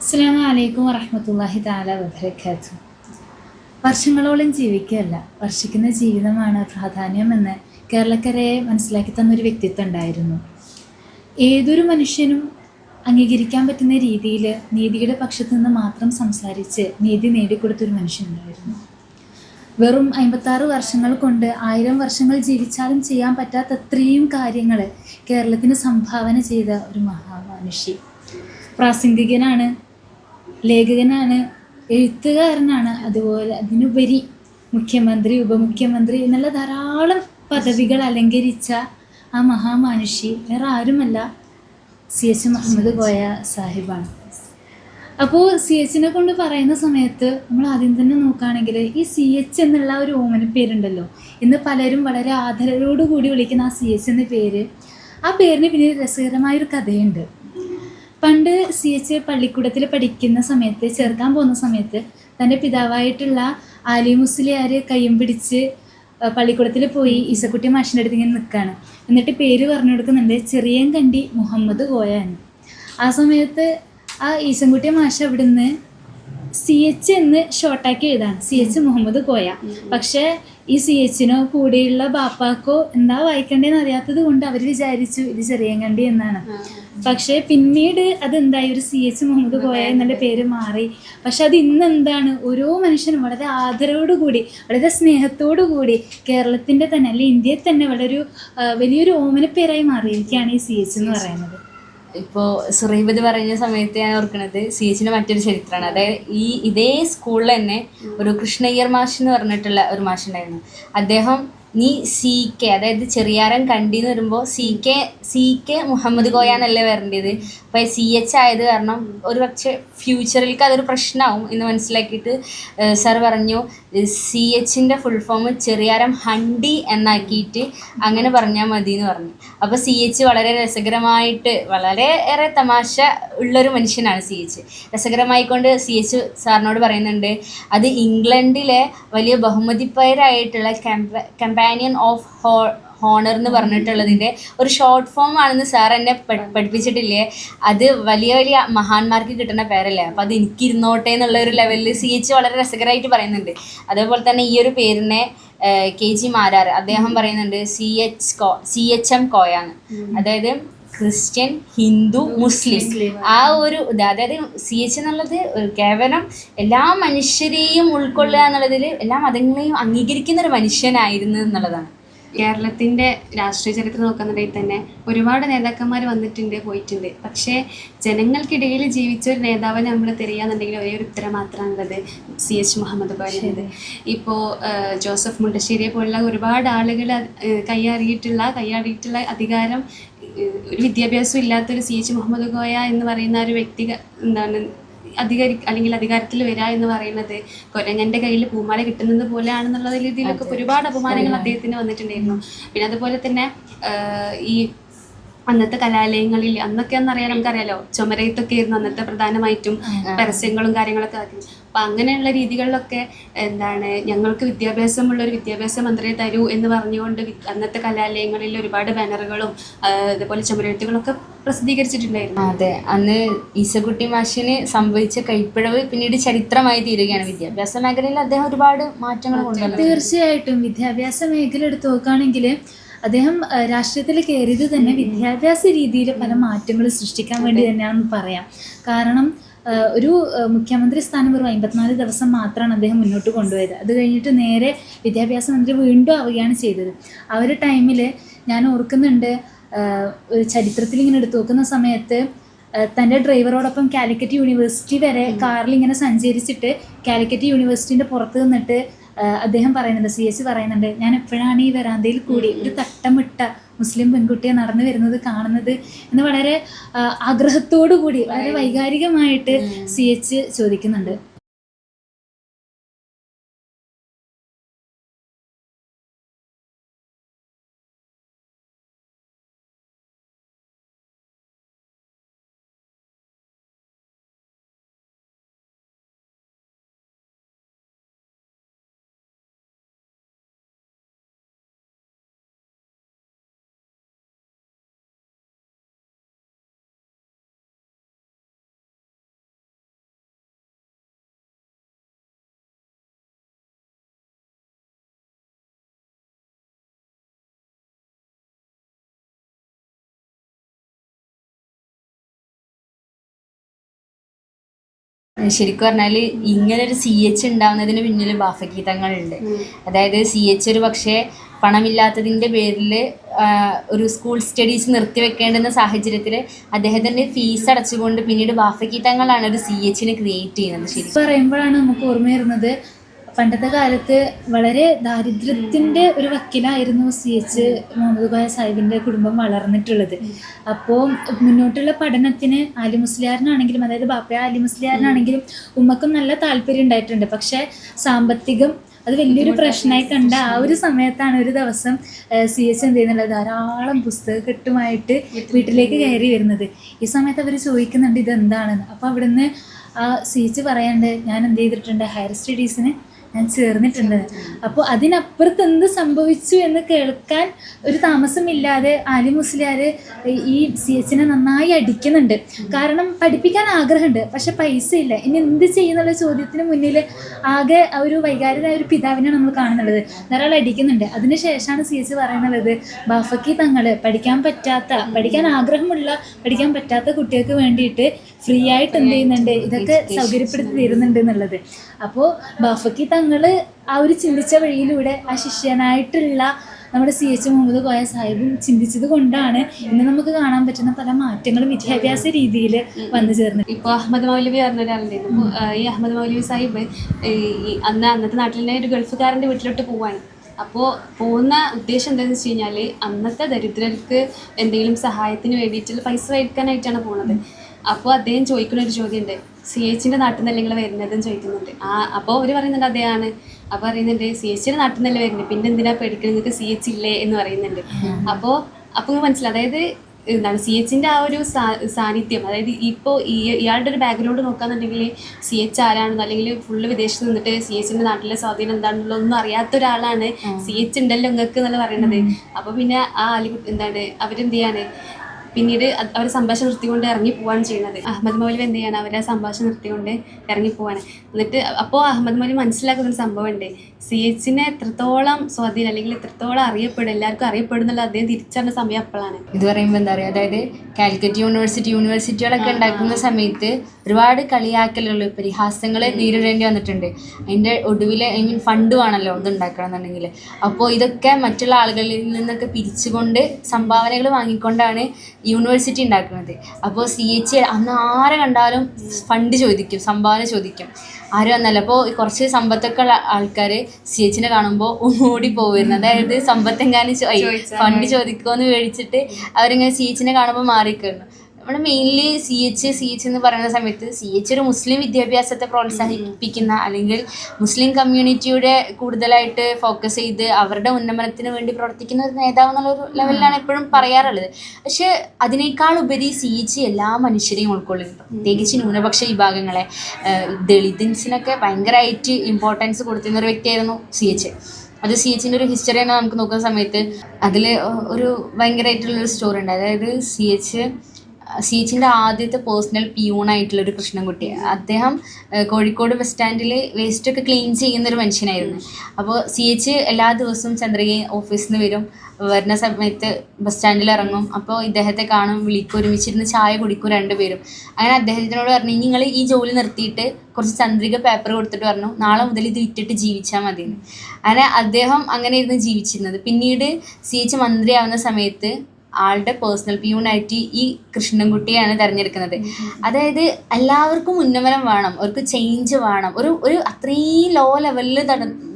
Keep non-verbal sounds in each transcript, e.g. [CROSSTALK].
അസ്സാം വലൈക്കും വറഹമത്തല്ലാഹി താല വബർക്കാത്തു വർഷങ്ങളോളം ജീവിക്കുകയല്ല വർഷിക്കുന്ന ജീവിതമാണ് പ്രാധാന്യമെന്ന് കേരളക്കരയെ മനസ്സിലാക്കി തന്ന ഒരു വ്യക്തിത്വം ഉണ്ടായിരുന്നു. ഏതൊരു മനുഷ്യനും അംഗീകരിക്കാൻ പറ്റുന്ന രീതിയിൽ നീതിയുടെ പക്ഷത്തു നിന്ന് മാത്രം സംസാരിച്ച് നീതി നേടിക്കൊടുത്തൊരു മനുഷ്യനുണ്ടായിരുന്നു വെറും അമ്പത്താറ് വർഷങ്ങൾ കൊണ്ട് ആയിരം വർഷങ്ങൾ ജീവിച്ചാലും ചെയ്യാൻ പറ്റാത്ത അത്രയും കാര്യങ്ങൾ കേരളത്തിന് സംഭാവന ചെയ്ത ഒരു മഹാമനുഷ്യ പ്രാസംഗികനാണ് ലേഖകനാണ് എഴുത്തുകാരനാണ്. അതുപോലെ അതിനുപരി മുഖ്യമന്ത്രി ഉപമുഖ്യമന്ത്രി എന്നുള്ള ധാരാളം പദവികൾ അലങ്കരിച്ച ആ മഹാമാനുഷി വേറെ ആരുമല്ല. സി എച്ച് മുഹമ്മദ് കോയ സാഹിബാണ്. അപ്പോൾ സി എച്ചിനെ കൊണ്ട് പറയുന്ന സമയത്ത് നമ്മൾ ആദ്യം തന്നെ നോക്കുകയാണെങ്കിൽ ഈ സി എച്ച് എന്നുള്ള ഒരു ഓമന പേരുണ്ടല്ലോ ഇന്ന് പലരും വളരെ ആദരവോടുകൂടി വിളിക്കുന്ന ആ സി എച്ച് എന്ന പേര് ആ പേരിന് പിന്നെ രസകരമായൊരു കഥയുണ്ട്. പണ്ട് സി എച്ച് പള്ളിക്കൂടത്തിൽ പഠിക്കുന്ന സമയത്ത് ചേർക്കാൻ പോകുന്ന സമയത്ത് തന്റെ പിതാവായിട്ടുള്ള ആലി മുസ്ലിയാർ കയ്യും പിടിച്ച് പള്ളിക്കൂടത്തിൽ പോയി ഈസക്കുട്ടി മാഷിന്റെ അടുത്ത് ഇങ്ങനെ നിൽക്കുകയാണ്. എന്നിട്ട് പേര് പറഞ്ഞു കൊടുക്കുന്നുണ്ട് ചെറിയൻ കണ്ടി മുഹമ്മദ് കോയ എന്ന് ആ സമയത്ത് ആ ഈസൻകുട്ടി മാഷ് അവിടുന്ന് സി എച്ച് എന്ന് ഷോർട്ടാക്കി എഴുതാണ്. സി എച്ച് മുഹമ്മദ് കോയ പക്ഷേ ഈ സി എച്ചിനോ കൂടെയുള്ള ബാപ്പാക്കോ എന്താ വായിക്കണ്ടേന്ന് അറിയാത്തത് കൊണ്ട് അവർ വിചാരിച്ചു ഇത് ചെറിയങ്കണ്ടി എന്നാണ്. പക്ഷേ പിന്നീട് അത് എന്തായി ഒരു സി എച്ച് മുഹമ്മദ് കോയ എന്നുള്ള പേര് മാറി. പക്ഷെ അത് ഇന്ന് എന്താണ് ഓരോ മനുഷ്യനും വളരെ ആദരവോടുകൂടി വളരെ സ്നേഹത്തോടു കൂടി കേരളത്തിന്റെ തന്നെ അല്ലെങ്കിൽ ഇന്ത്യയിൽ തന്നെ വളരെ വലിയൊരു ഓമനപ്പേരായി മാറിയിരിക്കുകയാണ് ഈ സി എച്ച് എന്ന് പറയുന്നത്. ഇപ്പോൾ സുറൈബത് പറഞ്ഞ സമയത്ത് ഞാൻ ഓർക്കുന്നത് സി എച്ചിന്റെ മറ്റൊരു ചരിത്രമാണ് അതായത് ഈ ഇതേ സ്കൂളിൽ തന്നെ ഒരു കൃഷ്ണയ്യർ മാഷ് എന്ന് പറഞ്ഞിട്ടുള്ള ഒരു മാഷ് ഉണ്ടായിരുന്നു. അദ്ദേഹം നീ സി കെ അതായത് ചെറിയാരൻ കണ്ടിന്ന് വരുമ്പോൾ C K C K Muhammad Koya എന്നല്ലേ വരേണ്ടത് അപ്പോൾ സി എച്ച് ആയത് കാരണം ഒരു പക്ഷേ ഫ്യൂച്ചറിലേക്ക് അതൊരു പ്രശ്നമാവും എന്ന് മനസ്സിലാക്കിയിട്ട് സാർ പറഞ്ഞു സി എച്ചിന്റെ ഫുൾ ഫോം ചെറിയാരം ഹണ്ടി എന്നാക്കിയിട്ട് അങ്ങനെ പറഞ്ഞാൽ മതി എന്ന് പറഞ്ഞു. അപ്പോൾ സി എച്ച് വളരെ രസകരമായിട്ട് വളരെ ഏറെ തമാശ ഉള്ളൊരു മനുഷ്യനാണ് സി എച്ച് രസകരമായിക്കൊണ്ട് സി എച്ച് സാറിനോട് പറയുന്നുണ്ട് അത് ഇംഗ്ലണ്ടിലെ വലിയ ബഹുമതിപ്പേരായിട്ടുള്ള കമ്പാനിയൻ ഓഫ് ഹോ ഹോണർ എന്ന് പറഞ്ഞിട്ടുള്ളതിന്റെ ഒരു ഷോർട്ട് ഫോം ആണെന്ന് സാർ എന്നെ പഠിപ്പിച്ചിട്ടില്ലേ? അത് വലിയ വലിയ മഹാന്മാർക്ക് കിട്ടുന്ന പേരല്ലേ? അപ്പോൾ അത് എനിക്ക് ഇരുന്നോട്ടെ എന്നുള്ള ഒരു ലെവലിൽ സി എച്ച് വളരെ രസകരമായിട്ട് പറയുന്നുണ്ട്. അതേപോലെ തന്നെ ഈ ഒരു പേരിനെ കെ ജി മാരാർ അദ്ദേഹം പറയുന്നുണ്ട് സി എച്ച് കോ സി എച്ച് എം കോയാണ് അതായത് ക്രിസ്ത്യൻ ഹിന്ദു മുസ്ലിം. ആ ഒരു അതായത് സി എച്ച് എന്നുള്ളത് കേവലം എല്ലാ മനുഷ്യരെയും ഉൾക്കൊള്ളുക എന്നുള്ളതിൽ എല്ലാ മതങ്ങളെയും അംഗീകരിക്കുന്ന ഒരു മനുഷ്യനായിരുന്നു എന്നുള്ളതാണ്. കേരളത്തിന്റെ രാഷ്ട്രീയ ചരിത്രം നോക്കുന്നുണ്ടെങ്കിൽ തന്നെ ഒരുപാട് നേതാക്കന്മാർ വന്നിട്ടുണ്ട് പോയിട്ടുണ്ട്. പക്ഷേ ജനങ്ങൾക്കിടയിൽ ജീവിച്ച ഒരു നേതാവിനെ നമ്മൾ തിരയാന്നുണ്ടെങ്കിൽ ഒരേ ഒരു ഉത്തരം മാത്രമാണുള്ളത്. സി എച്ച് മുഹമ്മദ് കോയത് ഇപ്പോൾ ജോസഫ് മുണ്ടശ്ശേരിയെ പോലുള്ള ഒരുപാട് ആളുകൾ കൈയാറിയിട്ടുള്ള കൈയാടിയിട്ടുള്ള അധികാരം ഒരു വിദ്യാഭ്യാസം ഇല്ലാത്തൊരു സി എച്ച് മുഹമ്മദ് കോയ എന്ന് പറയുന്ന ഒരു വ്യക്തി എന്താണ് അധികാരി അല്ലെങ്കിൽ അധികാരത്തിൽ വരിക എന്ന് പറയുന്നത് കൊരങ്ങന്റെ കയ്യിൽ പൂമാല കിട്ടുന്നത് പോലെയാണെന്നുള്ള രീതിയിലൊക്കെ ഒരുപാട് അപമാനങ്ങൾ അദ്ദേഹത്തിന് വന്നിട്ടുണ്ടായിരുന്നു. പിന്നെ അതുപോലെ തന്നെ ഈ അന്നത്തെ കലാലയങ്ങളിൽ അന്നൊക്കെ എന്നറിയാൻ നമുക്കറിയാലോ ചുമരയത്തൊക്കെ ആയിരുന്നു അന്നത്തെ പ്രധാനമായിട്ടും പരസ്യങ്ങളും കാര്യങ്ങളൊക്കെ ആക്കി. അപ്പൊ അങ്ങനെയുള്ള രീതികളിലൊക്കെ എന്താണ് ഞങ്ങൾക്ക് വിദ്യാഭ്യാസമുള്ള ഒരു വിദ്യാഭ്യാസ മന്ത്രിയെ തരൂ എന്ന് പറഞ്ഞുകൊണ്ട് അന്നത്തെ കലാലയങ്ങളിൽ ഒരുപാട് ബാനറുകളും അതുപോലെ ചുമരെഴുത്തുകളൊക്കെ പ്രസിദ്ധീകരിച്ചിട്ടുണ്ടായിരുന്നു. അതെ അന്ന് ഈസക്കുട്ടി മാഷിന് സംഭവിച്ച കൈപ്പിഴവ് പിന്നീട് ചരിത്രമായി തീരുകയാണ് വിദ്യാഭ്യാസ മേഖലയിൽ അദ്ദേഹം ഒരുപാട് മാറ്റങ്ങൾ കൊണ്ടുവന്നു തീർച്ചയായിട്ടും വിദ്യാഭ്യാസ മേഖല എടുത്ത് നോക്കുകയാണെങ്കിൽ അദ്ദേഹം രാഷ്ട്രീയത്തിൽ കയറിയത് തന്നെ വിദ്യാഭ്യാസ രീതിയിൽ പല മാറ്റങ്ങൾ സൃഷ്ടിക്കാൻ വേണ്ടി തന്നെയാണെന്ന് പറയാം. കാരണം ഒരു മുഖ്യമന്ത്രി സ്ഥാനം വെറും അമ്പത്തിനാല് ദിവസം മാത്രമാണ് അദ്ദേഹം മുന്നോട്ട് കൊണ്ടുപോയത്. അത് കഴിഞ്ഞിട്ട് നേരെ വിദ്യാഭ്യാസ മന്ത്രി വീണ്ടും ആവുകയാണ് ചെയ്തത്. ആ ഒരു ടൈമിൽ ഞാൻ ഓർക്കുന്നുണ്ട് ഒരു ചരിത്രത്തിൽ ഇങ്ങനെ എടുത്തു നോക്കുന്ന സമയത്ത് തന്റെ ഡ്രൈവറോടൊപ്പം കാലിക്കറ്റ് യൂണിവേഴ്സിറ്റി വരെ കാറിൽ ഇങ്ങനെ സഞ്ചരിച്ചിട്ട് കാലിക്കറ്റ് യൂണിവേഴ്സിറ്റിന്റെ പുറത്ത് നിന്നിട്ട് അദ്ദേഹം പറയുന്നുണ്ട് സി എസ് പറയുന്നുണ്ട് ഞാൻ എപ്പോഴാണ് ഈ വരാന്തയിൽ കൂടി ഒരു തട്ടമിട്ട മുസ്ലിം പെൺകുട്ടിയെ നടന്നു വരുന്നത് കാണുന്നത്? എന്ന് വളരെ ആഗ്രഹത്തോടു കൂടി വളരെ വൈകാരികമായിട്ട് സി എച്ച് ചോദിക്കുന്നുണ്ട്. ശരിക്കും പറഞ്ഞാൽ ഇങ്ങനെ ഒരു സി എച്ച് ഉണ്ടാവുന്നതിന് പിന്നിൽ ബാഫഗീതങ്ങളുണ്ട് അതായത് സി എച്ച് ഒരു പക്ഷേ പണമില്ലാത്തതിന്റെ പേരിൽ ഒരു സ്കൂൾ സ്റ്റഡീസ് നിർത്തിവെക്കേണ്ടുന്ന സാഹചര്യത്തിൽ അദ്ദേഹത്തിന്റെ ഫീസ് അടച്ചുകൊണ്ട് പിന്നീട് ബാഫഗീതങ്ങളാണ് ഒരു സി എച്ചിനെ ക്രിയേറ്റ് ചെയ്യുന്നത്. ശരി പറയുമ്പോഴാണ് നമുക്ക് ഓർമ്മ വരുന്നത് പണ്ടത്തെ കാലത്ത് വളരെ ദാരിദ്ര്യത്തിന്റെ ഒരു വക്കീലായിരുന്നു സി എച്ച് മുഹമ്മദ് കോയ സാഹിബിന്റെ കുടുംബം വളർന്നിട്ടുള്ളത്. അപ്പോൾ മുന്നോട്ടുള്ള പഠനത്തിന് ആലി മുസ്ലിയാറിനാണെങ്കിലും അതായത് ബാപ്പയ ആലി മുസ്ലിയാറിനാണെങ്കിലും ഉമ്മക്കും നല്ല താല്പര്യം ഉണ്ടായിട്ടുണ്ട്. പക്ഷേ സാമ്പത്തികം അത് വലിയൊരു പ്രശ്നമായി കണ്ട ആ ഒരു സമയത്താണ് ഒരു ദിവസം സി എച്ച് എന്ത് ചെയ്യുന്നുള്ളത്? ധാരാളം പുസ്തകക്കെട്ടുമായിട്ട് വീട്ടിലേക്ക് കയറി വരുന്നത്. ഈ സമയത്ത് അവർ ചോദിക്കുന്നുണ്ട് ഇതെന്താണെന്ന്. അപ്പോൾ അവിടുന്ന് ആ സി എച്ച് പറയാണ്ട് ഞാൻ എന്ത് ചെയ്തിട്ടുണ്ട്? ഹയർ സ്റ്റഡീസിന് ഞാൻ ചേർന്നിട്ടുണ്ട്. അപ്പോൾ അതിനപ്പുറത്ത് എന്ത് സംഭവിച്ചു എന്ന് കേൾക്കാൻ ഒരു താമസമില്ലാതെ ആലി മുസ്ലിയാർ ഈ സി എച്ചിനെ നന്നായി അടിക്കുന്നുണ്ട്. കാരണം പഠിപ്പിക്കാൻ ആഗ്രഹമുണ്ട് പക്ഷെ പൈസ ഇല്ല ഇനി എന്ത് ചെയ്യുന്നുള്ള ചോദ്യത്തിന് മുന്നിൽ ആകെ ഒരു വൈകാരികമായ ഒരു പിതാവിനെ നമ്മൾ കാണുന്നുള്ളത്. ധാരാളം അടിക്കുന്നുണ്ട്. അതിനുശേഷമാണ് സി എച്ച് പറയുന്നത് ബാഫക്കി തങ്ങൾ പഠിക്കാൻ പറ്റാത്ത പഠിക്കാൻ ആഗ്രഹമുള്ള പഠിക്കാൻ പറ്റാത്ത കുട്ടികൾക്ക് വേണ്ടിയിട്ട് ഫ്രീ ആയിട്ട് എന്ത് ചെയ്യുന്നുണ്ട്? ഇതൊക്കെ സൗകര്യപ്പെടുത്തി തരുന്നുണ്ട് എന്നുള്ളത്. അപ്പോൾ ബാഫക്കി തങ്ങൾ ആ ഒരു ചിന്തിച്ച വഴിയിലൂടെ ആ ശിഷ്യനായിട്ടുള്ള നമ്മുടെ സി എച്ച് മുഹമ്മദ് കോയ സാഹിബും ചിന്തിച്ചത് കൊണ്ടാണ് ഇന്ന് നമുക്ക് കാണാൻ പറ്റുന്ന പല മാറ്റങ്ങളും വിദ്യാഭ്യാസ രീതിയിൽ വന്നു ചേർന്നത് ഇപ്പോൾ അഹമ്മദ് മൗലവി പറഞ്ഞ ഒരാളുണ്ട്. ഈ അഹമ്മദ് മൗലവി സാഹിബ് ഈ ഈ അന്ന് അന്നത്തെ നാട്ടിലെ ഒരു ഗൾഫുകാരന്റെ വീട്ടിലോട്ട് പോവാണ്. അപ്പോൾ പോകുന്ന ഉദ്ദേശം എന്താണെന്ന് വെച്ച് കഴിഞ്ഞാൽ അന്നത്തെ ദരിദ്രർക്ക് എന്തെങ്കിലും സഹായത്തിന് വേണ്ടിയിട്ടുള്ള പൈസ മേടിക്കാനായിട്ടാണ് പോകുന്നത് അപ്പോൾ അദ്ദേഹം ചോദിക്കുന്ന ഒരു ചോദ്യമുണ്ട്. സി എച്ചിന്റെ നാട്ടിൽ നിന്നല്ലേ നിങ്ങൾ വരുന്നതെന്ന് ചോദിക്കുന്നുണ്ട്. ആ അപ്പോൾ അവർ പറയുന്നുണ്ട് അദ്ദേഹമാണ്. അപ്പോൾ പറയുന്നുണ്ട് സി എച്ചിന്റെ നാട്ടിൽ നിന്നല്ലേ വരുന്നത്. പിന്നെ എന്തിനാ പേടിക്കുന്നത് നിങ്ങൾക്ക് സി എച്ച് ഇല്ലേ എന്ന് പറയുന്നുണ്ട്. അപ്പോൾ അപ്പോൾ മനസ്സിലായി. അതായത് എന്താണ് സി എച്ചിന്റെ ആ ഒരു സാന്നിധ്യം. അതായത് ഇപ്പോൾ ഈ ഇയാളുടെ ഒരു ബാക്ക്ഗ്രൗണ്ട് നോക്കാന്നുണ്ടെങ്കിൽ സി എച്ച് ആരാണെന്നോ അല്ലെങ്കിൽ ഫുള്ള് വിദേശത്ത് നിന്നിട്ട് സി എച്ചിന്റെ നാട്ടിലെ സ്വാധീനം എന്താണെന്നുള്ള ഒന്നും അറിയാത്ത ഒരാളാണ് സി എച്ച് ഉണ്ടല്ലോ നിങ്ങൾക്ക് എന്നല്ല പറയുന്നത്. അപ്പോൾ പിന്നെ ആ അലി എന്താണ്? അവരെന്ത് ചെയ്യാണ്? പിന്നീട് അവർ സംഭാഷണം നിർത്തിക്കൊണ്ട് ഇറങ്ങി പോവാണ് ചെയ്യുന്നത്. അഹമ്മദ് മൗലി എന്ത് ചെയ്യാണ് അവരെ സംഭാഷണം നിർത്തിക്കൊണ്ട് ഇറങ്ങി പോവാണ്. എന്നിട്ട് അപ്പോൾ അഹമ്മദ് മൗലി മനസ്സിലാക്കുന്ന ഒരു സംഭവമുണ്ട്. സി എച്ചിനെ എത്രത്തോളം സ്വാധീനം അല്ലെങ്കിൽ എത്രത്തോളം അറിയപ്പെടും എല്ലാവർക്കും അറിയപ്പെടുന്നുള്ള അദ്ദേഹം തിരിച്ചറിഞ്ഞ സമയം അപ്പോഴാണ്. ഇത് പറയുമ്പോൾ എന്താ പറയുക അതായത് കാലിക്കറ്റ് യൂണിവേഴ്സിറ്റി യൂണിവേഴ്സിറ്റികളൊക്കെ ഉണ്ടാക്കുന്ന സമയത്ത് ഒരുപാട് കളിയാക്കലുകൾ പരിഹാസങ്ങൾ നേരിടേണ്ടി വന്നിട്ടുണ്ട്. അതിന്റെ ഒടുവിൽ ഐ മീൻ ഫണ്ട് വേണമല്ലോ ഇത് ഉണ്ടാക്കണം എന്നുണ്ടെങ്കിൽ അപ്പോൾ ഇതൊക്കെ മറ്റുള്ള ആളുകളിൽ നിന്നൊക്കെ പിരിച്ചുകൊണ്ട് സംഭാവനകൾ വാങ്ങിക്കൊണ്ടാണ് യൂണിവേഴ്സിറ്റി ഉണ്ടാക്കുന്നത്. അപ്പോൾ സി എച്ച് അന്ന് ആരെ കണ്ടാലും ഫണ്ട് ചോദിക്കും സംഭാവന ചോദിക്കും. ആരും വന്നല്ല അപ്പോൾ കുറച്ച് സമ്പത്തൊക്കെ ഉള്ള ആൾക്കാർ സി എച്ചിനെ കാണുമ്പോൾ ഓടി പോവുമായിരുന്നു അതായത് സമ്പത്തെങ്ങാനും ഫണ്ട് ചോദിക്കുമോ എന്ന് മേടിച്ചിട്ട് അവരിങ്ങനെ സി എച്ചിനെ കാണുമ്പോൾ മാറിക്കുന്നു നമ്മുടെ mainly C H C H എന്ന് പറയുന്ന സമയത്ത് സി എച്ച് ഒരു മുസ്ലിം വിദ്യാഭ്യാസത്തെ പ്രോത്സാഹിപ്പിക്കുന്ന അല്ലെങ്കിൽ മുസ്ലിം കമ്മ്യൂണിറ്റിയുടെ കൂടുതലായിട്ട് ഫോക്കസ് ചെയ്ത് അവരുടെ ഉന്നമനത്തിന് വേണ്ടി പ്രവർത്തിക്കുന്ന ഒരു നേതാവ് എന്നുള്ളൊരു ലെവലിലാണ് എപ്പോഴും പറയാറുള്ളത്. പക്ഷെ അതിനേക്കാൾ ഉപരി സി എച്ച് എല്ലാ മനുഷ്യരെയും ഉൾക്കൊള്ളുന്നു. പ്രത്യേകിച്ച് ന്യൂനപക്ഷ വിഭാഗങ്ങളെ. ദളിതിൻസിനൊക്കെ ഭയങ്കരമായിട്ട് ഇമ്പോർട്ടൻസ് കൊടുത്തിരുന്ന ഒരു വ്യക്തിയായിരുന്നു സി എച്ച് അത് സി എച്ചിന്റെ ഒരു ഹിസ്റ്ററി തന്നെ നമുക്ക് നോക്കുന്ന സമയത്ത് അതിൽ ഒരു ഭയങ്കരമായിട്ടുള്ളൊരു സ്റ്റോറി ഉണ്ട്. അതായത് സി എച്ച് സി എച്ചിന്റെ ആദ്യത്തെ പേഴ്സണൽ പ്യൂണായിട്ടുള്ളൊരു കൃഷ്ണൻകുട്ടി. അദ്ദേഹം കോഴിക്കോട് ബസ് സ്റ്റാൻഡിൽ വേസ്റ്റൊക്കെ ക്ലീൻ ചെയ്യുന്നൊരു മനുഷ്യനായിരുന്നു. അപ്പോൾ സി എച്ച് എല്ലാ ദിവസവും ചന്ദ്രിക ഓഫീസിൽ നിന്ന് വരും. വരുന്ന സമയത്ത് ബസ് സ്റ്റാൻഡിൽ ഇറങ്ങും. അപ്പോൾ ഇദ്ദേഹത്തെ കാണും വിളിക്കും ഒരുമിച്ചിരുന്ന് ചായ കുടിക്കും രണ്ടുപേരും. അങ്ങനെ അദ്ദേഹത്തിനോട് പറഞ്ഞു "ഇനി നിങ്ങൾ ഈ ജോലി നിർത്തിയിട്ട് കുറച്ച് ചന്ദ്രിക പേപ്പർ കൊടുത്തിട്ട് പറഞ്ഞു നാളെ മുതൽ ഇത് വിറ്റിട്ട് ജീവിച്ചാൽ മതിയെന്ന്. അങ്ങനെ അദ്ദേഹം അങ്ങനെ ഇരുന്ന് ജീവിച്ചിരുന്നത്. പിന്നീട് സി എച്ച് മന്ത്രിയാവുന്ന സമയത്ത് ആളുടെ പേഴ്സണൽ പ്യൂണായിട്ട് ഈ കൃഷ്ണൻകുട്ടിയാണ് തിരഞ്ഞെടുക്കുന്നത്. അതായത് എല്ലാവർക്കും ഉന്നമനം വേണം അവർക്ക് ചേഞ്ച് വേണം. ഒരു ഒരു അത്രയും ലോ ലെവലിൽ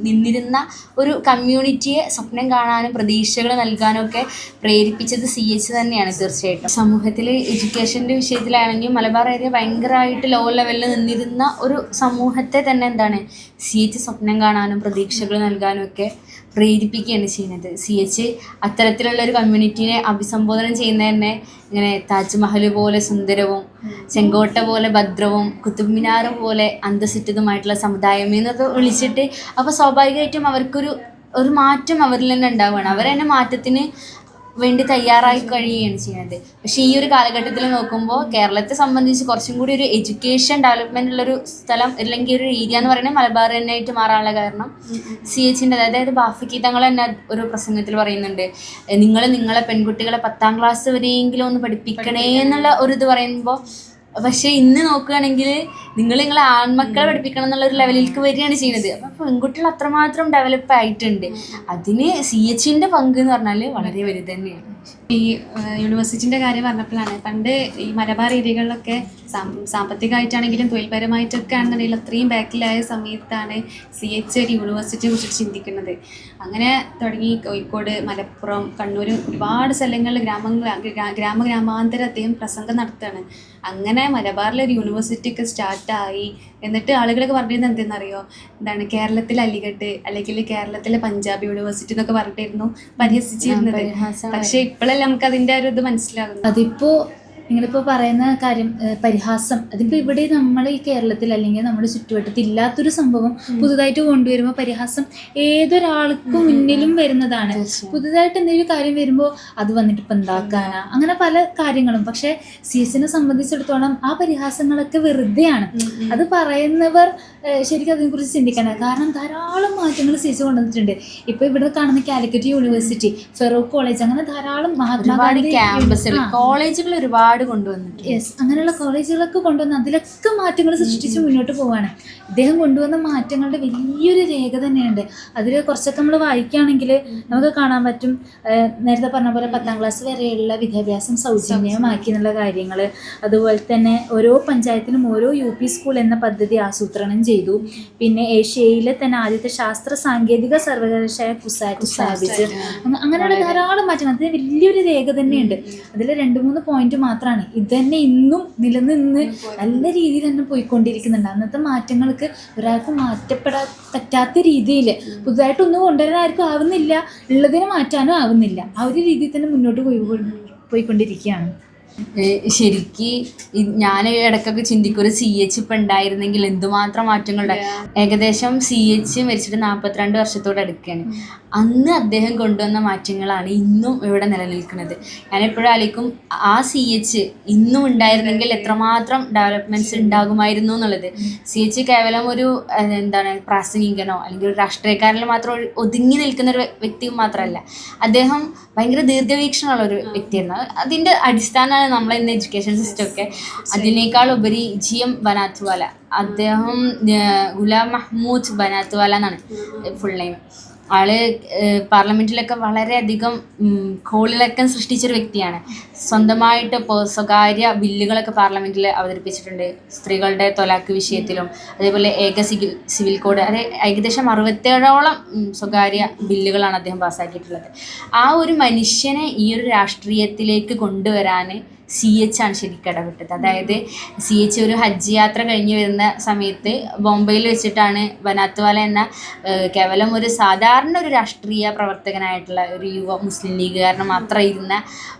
നിന്നിരുന്ന ഒരു കമ്മ്യൂണിറ്റിയെ സ്വപ്നം കാണാനും പ്രതീക്ഷകൾ നൽകാനും ഒക്കെ പ്രേരിപ്പിച്ചത് സി എച്ച് തന്നെയാണ് തീർച്ചയായിട്ടും. സമൂഹത്തിൽ എഡ്യൂക്കേഷന്റെ വിഷയത്തിലാണെങ്കിൽ മലബാർ ഏരിയ ഭയങ്കരമായിട്ട് ലോ ലെവലിൽ നിന്നിരുന്ന ഒരു സമൂഹത്തെ തന്നെ എന്താണ്? സി എച്ച് സ്വപ്നം കാണാനും പ്രതീക്ഷകൾ നൽകാനും ഒക്കെ പ്രേരിപ്പിക്കുകയാണ് ചെയ്യുന്നത്. സി എച്ച് അത്തരത്തിലുള്ള ഒരു കമ്മ്യൂണിറ്റീനെ അഭിസംബോധന ചെയ്യുന്ന തന്നെ ഇങ്ങനെ താജ്മഹൽ പോലെ സുന്ദരവും ചെങ്കോട്ട പോലെ ഭദ്രവും കുത്തുബ് മിനാർ പോലെ അന്തസ്സിറ്റതുമായിട്ടുള്ള സമുദായം എന്നത് വിളിച്ചിട്ട് അപ്പോൾ സ്വാഭാവികമായിട്ടും അവർക്കൊരു ഒരു മാറ്റം അവരിൽ തന്നെ ഉണ്ടാവുകയാണ്. അവർ തന്നെ മാറ്റത്തിന് വേണ്ടി തയ്യാറായി കഴിയുകയാണ് ചെയ്യുന്നത്. പക്ഷെ ഈ ഒരു കാലഘട്ടത്തിൽ നോക്കുമ്പോൾ കേരളത്തെ സംബന്ധിച്ച് കുറച്ചും കൂടി ഒരു എഡ്യൂക്കേഷൻ ഡെവലപ്മെന്റ് ഉള്ളൊരു സ്ഥലം അല്ലെങ്കിൽ ഒരു ഏരിയ എന്ന് പറയുന്നത് മലബാർ തന്നെ ആയിട്ട് മാറാനുള്ള കാരണം സി എച്ചിന്റെ അതായത് ബാഫിക്ക് തങ്ങൾ തന്നെ ഒരു പ്രസംഗത്തിൽ പറയുന്നുണ്ട്. നിങ്ങൾ നിങ്ങളെ പെൺകുട്ടികളെ പത്താം ക്ലാസ് വരെയെങ്കിലും ഒന്ന് പഠിപ്പിക്കണേ എന്നുള്ള ഒരു ഇത് പറയുമ്പോൾ പക്ഷേ ഇന്ന് നോക്കുകയാണെങ്കിൽ നിങ്ങൾ നിങ്ങളെ ആൺമക്കളെ പഠിപ്പിക്കണം എന്നുള്ള ഒരു ലെവലിലേക്ക് വരികയാണ് ചെയ്യുന്നത്. അപ്പം പെൺകുട്ടികൾ അത്രമാത്രം ഡെവലപ്പ് ആയിട്ടുണ്ട്. അതിന് സി എച്ചിന്റെ പങ്ക് എന്ന് പറഞ്ഞാൽ വളരെ വലുത് തന്നെയാണ്. ഈ യൂണിവേഴ്സിറ്റിന്റെ കാര്യം പറഞ്ഞപ്പോഴാണ് പണ്ട് ഈ മലബാർ ഏരിയകളിലൊക്കെ സാമ്പത്തികമായിട്ടാണെങ്കിലും തൊഴിൽപരമായിട്ടൊക്കെ ആണെന്നുണ്ടെങ്കിൽ അത്രയും ബാക്കിലായ സമയത്താണ് സി എച്ച് ഒരു യൂണിവേഴ്സിറ്റിയെ കുറിച്ച് ചിന്തിക്കുന്നത്. അങ്ങനെ തുടങ്ങി കോഴിക്കോട് മലപ്പുറം കണ്ണൂർ ഒരുപാട് സ്ഥലങ്ങളിൽ ഗ്രാമങ്ങൾ ഗ്രാമ ഗ്രാമാന്തരം അദ്ദേഹം പ്രസംഗം നടത്തുകയാണ്. അങ്ങനെ മലബാറിൽ ഒരു യൂണിവേഴ്സിറ്റി ഒക്കെ സ്റ്റാർട്ടായി. എന്നിട്ട് ആളുകളൊക്കെ പറഞ്ഞിരുന്നത് എന്തെന്നറിയോ? എന്താണ് കേരളത്തിലെ അലിഗഡ് അല്ലെങ്കിൽ കേരളത്തിലെ പഞ്ചാബ് യൂണിവേഴ്സിറ്റി എന്നൊക്കെ പറഞ്ഞിട്ടായിരുന്നു പരിഹസിച്ചിരുന്നത്. പക്ഷേ പക്ഷെ ഇപ്പോഴല്ലേ നമുക്ക് അതിന്റെ ഒരു ഇത് മനസ്സിലാകുന്നു അതിപ്പോ നിങ്ങളിപ്പോൾ പറയുന്ന കാര്യം പരിഹാസം അതിപ്പോൾ ഇവിടെ നമ്മൾ ഈ കേരളത്തിൽ അല്ലെങ്കിൽ നമ്മുടെ ചുറ്റുവട്ടത്തിൽ ഇല്ലാത്തൊരു സംഭവം പുതുതായിട്ട് കൊണ്ടുവരുമ്പോൾ പരിഹാസം ഏതൊരാൾക്കും മുന്നിലും വരുന്നതാണ്. പുതുതായിട്ട് എന്തെങ്കിലും കാര്യം വരുമ്പോൾ അത് വന്നിട്ട് ഇപ്പം എന്താക്കാനാ? അങ്ങനെ പല കാര്യങ്ങളും. പക്ഷെ സി എസിനെ സംബന്ധിച്ചിടത്തോളം ആ പരിഹാസങ്ങളൊക്കെ വെറുതെയാണ്. അത് പറയുന്നവർ ശരിക്കും അതിനെക്കുറിച്ച് ചിന്തിക്കണം. കാരണം ധാരാളം മാറ്റങ്ങൾ സി എസ് കൊണ്ടുവന്നിട്ടുണ്ട്. ഇപ്പോൾ ഇവിടെ കാണുന്ന കാലിക്കറ്റ് യൂണിവേഴ്സിറ്റി ഫെറോ കോളേജ് അങ്ങനെ ധാരാളം മഹാത്മാഗാന്ധി ക്യാമ്പസുകൾ. കോളേജുകൾ ഒരുപാട് കൊണ്ടുവന്നിട്ടുണ്ട്. യെസ് അങ്ങനെയുള്ള കോളേജുകളൊക്കെ കൊണ്ടുവന്ന് അതിലൊക്കെ മാറ്റങ്ങൾ സൃഷ്ടിച്ച് മുന്നോട്ട് പോവാണ്. ഇദ്ദേഹം കൊണ്ടുവന്ന മാറ്റങ്ങളുടെ വലിയൊരു രേഖ തന്നെയുണ്ട്. അതിൽ കുറച്ചൊക്കെ നമ്മൾ വായിക്കുകയാണെങ്കിൽ നമുക്ക് കാണാൻ പറ്റും. നേരത്തെ പറഞ്ഞ പോലെ പത്താം ക്ലാസ് വരെയുള്ള വിദ്യാഭ്യാസം സൗജന്യമാക്കി. എന്നുള്ള കാര്യങ്ങൾ അതുപോലെ തന്നെ ഓരോ പഞ്ചായത്തിനും ഓരോ യു പി സ്കൂൾ എന്ന പദ്ധതി ആസൂത്രണം ചെയ്തു. പിന്നെ ഏഷ്യയിലെ തന്നെ ആദ്യത്തെ ശാസ്ത്ര സാങ്കേതിക സർവകലാശാല കുസാറ്റ് സ്ഥാപിച്ച്. അങ്ങ- അങ്ങനെയുള്ള ധാരാളം മാറ്റങ്ങൾ. അതിന് വലിയൊരു രേഖ തന്നെയുണ്ട്. അതിൽ രണ്ട് മൂന്ന് പോയിന്റ് മാത്രമാണ്. ഇത് തന്നെ ഇന്നും നിലനിന്ന് നല്ല രീതിയിൽ തന്നെ പോയിക്കൊണ്ടിരിക്കുന്നുണ്ട്. അന്നത്തെ മാറ്റങ്ങൾക്ക് ഒരാൾക്ക് മാറ്റപ്പെടാൻ പറ്റാത്ത രീതിയിൽ പുതുതായിട്ടൊന്നും കൊണ്ടുവരാൻ ആർക്കും ആവുന്നില്ല. ഉള്ളതിനെ മാറ്റാനും ആവുന്നില്ല. ആ ഒരു രീതിയിൽ തന്നെ മുന്നോട്ട് പോയി പോയിക്കൊണ്ടിരിക്കുകയാണ്. ശരിക്ക് ഞാൻ ഇടയ്ക്കൊക്കെ ചിന്തിക്കും ഒരു സി എച്ച് ഇപ്പം ഉണ്ടായിരുന്നെങ്കിൽ എന്തുമാത്രം മാറ്റങ്ങൾ ഏകദേശം സി എച്ച് മരിച്ചിട്ട് നാൽപ്പത്തിരണ്ട് വർഷത്തോടെ അടുക്കുകയാണ് അന്ന് അദ്ദേഹം കൊണ്ടുവന്ന മാറ്റങ്ങളാണ് ഇന്നും ഇവിടെ നിലനിൽക്കുന്നത്. ഞാൻ എപ്പോഴും ആലോചിക്കും ആ സി എച്ച് ഇന്നും ഉണ്ടായിരുന്നെങ്കിൽ എത്രമാത്രം ഡെവലപ്മെന്റ്സ് ഉണ്ടാകുമായിരുന്നു എന്നുള്ളത്. സി എച്ച് കേവലം ഒരു എന്താണ് പ്രാസംഗികനോ അല്ലെങ്കിൽ ഒരു രാഷ്ട്രീയക്കാരനിൽ മാത്രം ഒതുങ്ങി നിൽക്കുന്ന ഒരു വ്യക്തി മാത്രമല്ല. അദ്ദേഹം ഭയങ്കര ദീർഘവീക്ഷണമുള്ള ഒരു വ്യക്തിയായിരുന്നു. അതിന്റെ അടിസ്ഥാനമാണ് നമ്മളെ ഇന്ന് എഡ്യൂക്കേഷൻ സിസ്റ്റം ഒക്കെ. അതിനേക്കാൾ ഉപരി ജി എം ബനാത്തുവാല അദ്ദേഹം ഗുലാം മഹ്മൂദ് ബനാത്തുവാല എന്നാണ് ഫുൾ നെയിം ആൾ പാർലമെന്റിലൊക്കെ വളരെയധികം കോളിളക്കം സൃഷ്ടിച്ചൊരു വ്യക്തിയാണ്. സ്വന്തമായിട്ട് സ്വകാര്യ ബില്ലുകളൊക്കെ പാർലമെന്റിൽ അവതരിപ്പിച്ചിട്ടുണ്ട്. സ്ത്രീകളുടെ തൊലാക്ക് വിഷയത്തിലും അതേപോലെ ഏക സിവിൽ സിവിൽ കോഡ് അത് ഏകദേശം അറുപത്തേഴോളം സ്വകാര്യ ബില്ലുകളാണ് അദ്ദേഹം പാസ്സാക്കിയിട്ടുള്ളത്. ആ ഒരു മനുഷ്യനെ ഈ ഒരു രാഷ്ട്രീയത്തിലേക്ക് കൊണ്ടുവരാൻ സി എച്ച് ആണ് ശരിക്കും ഇടപെട്ടത്. അതായത് സി എച്ച് ഒരു ഹജ്ജ് യാത്ര കഴിഞ്ഞ് വരുന്ന സമയത്ത് ബോംബെയിൽ വെച്ചിട്ടാണ് ബനാത്വാല എന്ന കേവലം ഒരു സാധാരണ ഒരു രാഷ്ട്രീയ പ്രവർത്തകനായിട്ടുള്ള ഒരു യുവ മുസ്ലിം ലീഗുകാരന് മാത്രം ഇരുന്ന